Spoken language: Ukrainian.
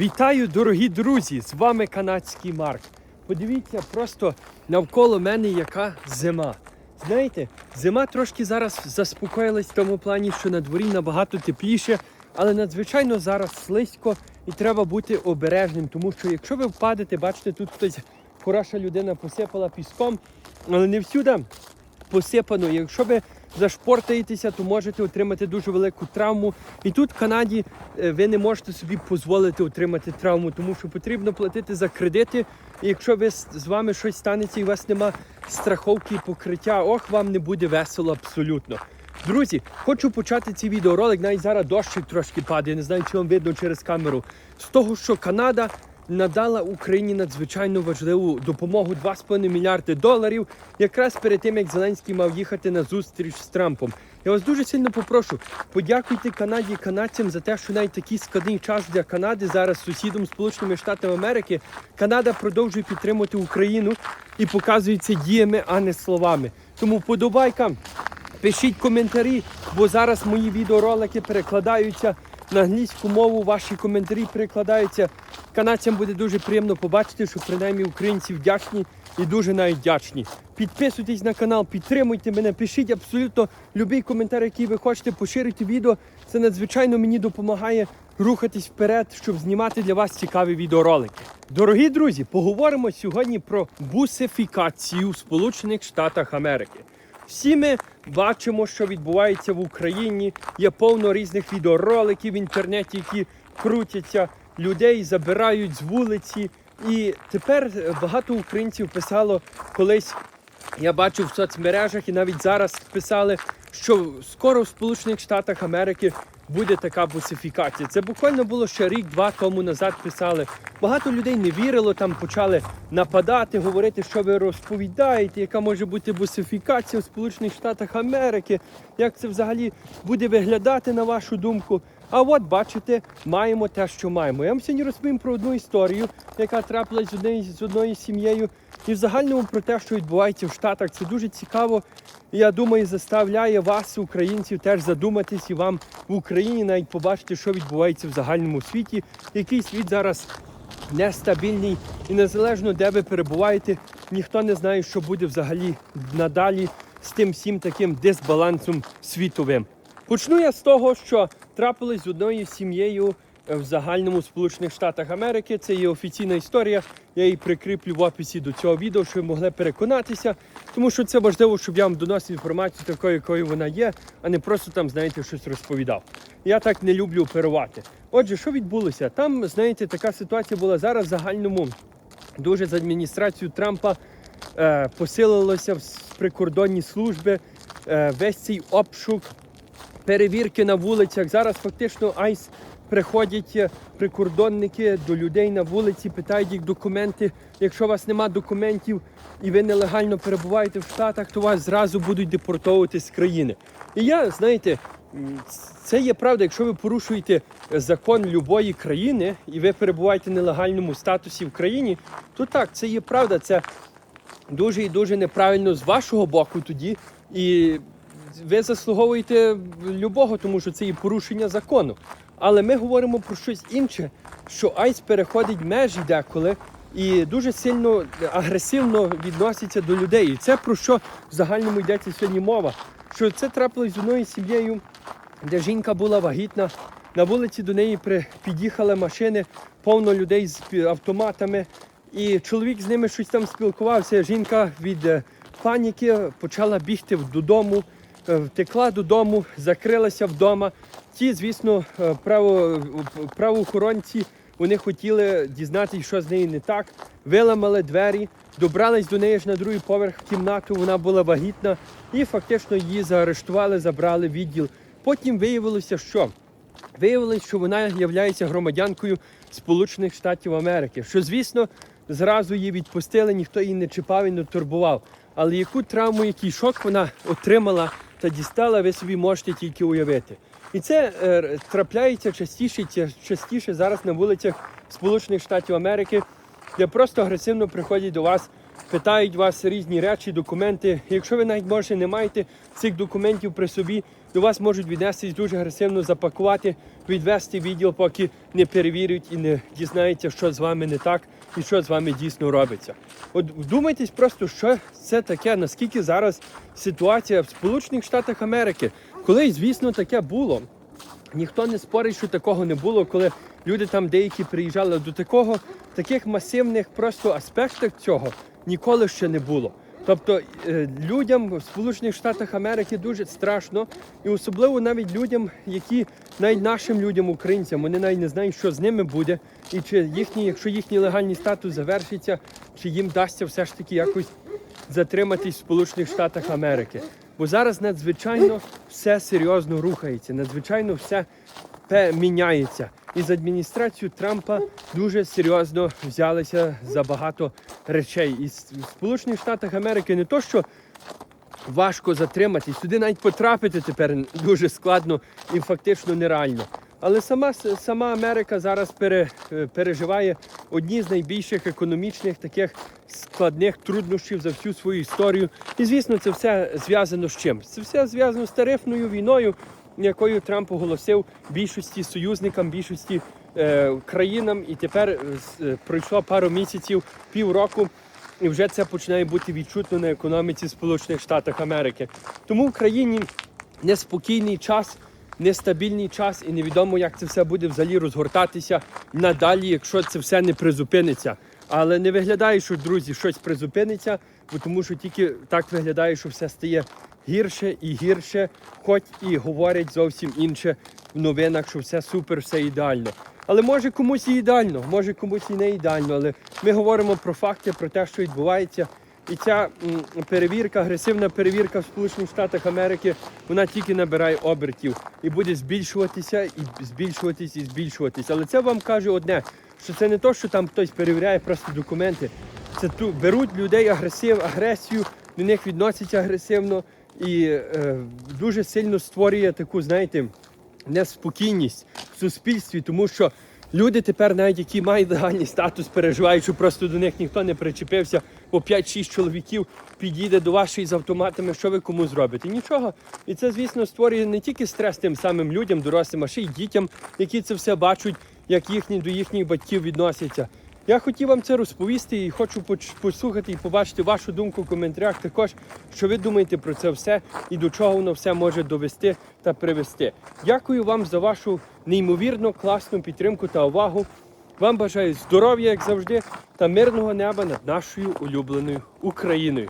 Вітаю, дорогі друзі! З вами канадський Марк. Подивіться просто навколо мене яка зима. Знаєте, зима трошки зараз заспокоїлась в тому плані, що на дворі набагато тепліше, але надзвичайно зараз слизько і треба бути обережним, тому що якщо ви впадете, бачите, тут хтось хороша людина посипала піском, але не всюди посипано. Якщо ви зашпортаєтеся, то можете отримати дуже велику травму. І тут в Канаді е, ви не можете собі дозволити отримати травму, тому що потрібно платити за кредити. І якщо ви з вами щось станеться і у вас нема страховки і покриття, ох, вам не буде весело абсолютно. Друзі, хочу почати цей відеоролик. Навіть зараз дощик трошки падає, не знаю, чи вам видно через камеру. З того, що Канада надала Україні надзвичайно важливу допомогу 2,5 мільярди доларів, якраз перед тим як Зеленський мав їхати на зустріч з Трампом. Я вас дуже сильно попрошу, подякуйте Канаді і канадцям за те, що навіть такий складний час для Канади зараз сусідом Сполученими Штатами Америки. Канада продовжує підтримувати Україну і показує це діями, а не словами. Тому вподобайка. Пишіть коментарі, бо зараз мої відеоролики перекладаються на англійську мову. Ваші коментарі перекладаються. Канадцям буде дуже приємно побачити, що принаймні українці вдячні і дуже навіть вдячні. Підписуйтесь на канал, підтримуйте мене, пишіть абсолютно будь-який коментар, який ви хочете, поширюйте відео. Це надзвичайно мені допомагає рухатись вперед, щоб знімати для вас цікаві відеоролики. Дорогі друзі, поговоримо сьогодні про бусифікацію в Сполучених Штатах Америки. Всі ми бачимо, що відбувається в Україні. Є повно різних відеороликів в інтернеті, які крутяться, людей забирають з вулиці. І тепер багато українців писало колись. Я бачу в соцмережах і навіть зараз писали, що скоро в Сполучених Штатах Америки буде така бусифікація. Це буквально було ще рік-два тому назад писали. Багато людей не вірило, там почали нападати, говорити, що ви розповідаєте, яка може бути бусифікація в Сполучених Штатах Америки, як це взагалі буде виглядати на вашу думку. А от бачите, маємо те, що маємо. Я вам сьогодні розповім про одну історію, яка трапилась з однією з одною сім'єю. І в загальному про те, що відбувається в Штатах, це дуже цікаво. Я думаю, заставляє вас, українців, теж задуматись і вам в Україні навіть побачити, що відбувається в загальному світі, який світ зараз нестабільний і незалежно де ви перебуваєте, ніхто не знає, що буде взагалі надалі з тим всім таким дисбалансом світовим. Почну я з того, що трапилось з одною сім'єю в загальному Сполучених Штатах Америки. Це є офіційна історія. Я її прикріплю в описі до цього відео, щоб ви могли переконатися. Тому що це важливо, щоб я вам доносив інформацію такою, якою вона є, а не просто там, знаєте, щось розповідав. Я так не люблю оперувати. Отже, що відбулося? Там, знаєте, така ситуація була зараз в загальному дуже з адміністрацією Трампа е, посилилося в прикордонні служби, е, весь цей обшук, перевірки на вулицях. Зараз фактично айс приходять е, прикордонники до людей на вулиці, питають їх документи. Якщо у вас нема документів і ви нелегально перебуваєте в Штатах, то вас зразу будуть депортовувати з країни. І я, знаєте, це є правда, якщо ви порушуєте закон любої країни і ви перебуваєте в нелегальному статусі в країні, то так, це є правда. Це дуже і дуже неправильно з вашого боку тоді. І ви заслуговуєте любого, тому що це є порушення закону. Але ми говоримо про щось інше, що айс переходить межі деколи і дуже сильно агресивно відноситься до людей. І це про що в загальному йдеться сьогодні мова. Що це трапилось з одною сім'єю, де жінка була вагітна. На вулиці до неї під'їхали машини, повно людей з автоматами. І чоловік з ними щось там спілкувався. Жінка від е, паніки почала бігти додому, е, втекла додому, закрилася вдома. Ті, звісно, е, право, правоохоронці вони хотіли дізнатися, що з нею не так. Виламали двері, добрались до неї ж на другий поверх в кімнату. Вона була вагітна, і фактично її заарештували, забрали відділ. Потім виявилося, що Виявилось, що вона є громадянкою Сполучених Штатів Америки. Що, звісно, зразу її відпустили, ніхто її не чіпав і не турбував. Але яку травму, який шок вона отримала та дістала, ви собі можете тільки уявити. І це е, трапляється частіше, частіше зараз на вулицях Сполучених Штатів Америки, де просто агресивно приходять до вас, питають вас різні речі, документи. Якщо ви навіть може не маєте цих документів при собі, до вас можуть віднестись дуже агресивно, запакувати, відвести відділ, поки не перевірять і не дізнаються, що з вами не так і що з вами дійсно робиться. От вдумайтесь просто, що це таке, наскільки зараз ситуація в Сполучених Штатах Америки, коли, звісно, таке було. Ніхто не спорить, що такого не було, коли люди там деякі приїжджали до такого, таких масивних просто аспектів цього ніколи ще не було. Тобто е, людям в Сполучених Штатах Америки дуже страшно, і особливо навіть людям, які навіть нашим людям, українцям, вони навіть не знають, що з ними буде, і чи їхній, якщо їхній легальний статус завершиться, чи їм вдасться все ж таки якось затриматись в Сполучених Штатах Америки. Бо зараз надзвичайно все серйозно рухається, надзвичайно все міняється. І з адміністрацією Трампа дуже серйозно взялися за багато речей. І в Сполучених Штатах Америки не то, що важко затримати, сюди навіть потрапити тепер дуже складно і фактично нереально. Але сама, сама Америка зараз пере, е, переживає одні з найбільших економічних таких складних труднощів за всю свою історію. І звісно, це все зв'язано з чим? Це все зв'язано з тарифною війною, якою Трамп оголосив більшості союзникам, більшості е, країнам. І тепер е, е, пройшло пару місяців, півроку. І вже це починає бути відчутно на економіці Сполучених Штатів Америки. Тому в країні неспокійний час, нестабільний час, і невідомо, як це все буде взагалі розгортатися надалі, якщо це все не призупиниться. Але не виглядає, що друзі, щось призупиниться, бо тому що тільки так виглядає, що все стає гірше і гірше, хоч і говорять зовсім інше в новинах, що все супер, все ідеально. Але може комусь і ідеально, може комусь і не ідеально. Але ми говоримо про факти, про те, що відбувається. І ця перевірка, агресивна перевірка в Сполучених Штатах Америки, вона тільки набирає обертів і буде збільшуватися, і збільшуватись, і збільшуватись. Але це вам каже одне, що це не то, що там хтось перевіряє просто документи. Це ту беруть людей агресив, агресію, до них відносяться агресивно і е, дуже сильно створює таку, знаєте, неспокійність в суспільстві, тому що люди тепер, навіть які мають легальний статус, переживають, що просто до них ніхто не причепився, по 5-6 чоловіків підійде до вашої з автоматами, що ви кому зробите? Нічого. І це, звісно, створює не тільки стрес тим самим людям, дорослим, а ще й дітям, які це все бачать, як їхні до їхніх батьків відносяться. Я хотів вам це розповісти і хочу послухати і побачити вашу думку в коментарях також, що ви думаєте про це все і до чого воно все може довести та привести. Дякую вам за вашу неймовірно класну підтримку та увагу. Вам бажаю здоров'я, як завжди, та мирного неба над нашою улюбленою Україною.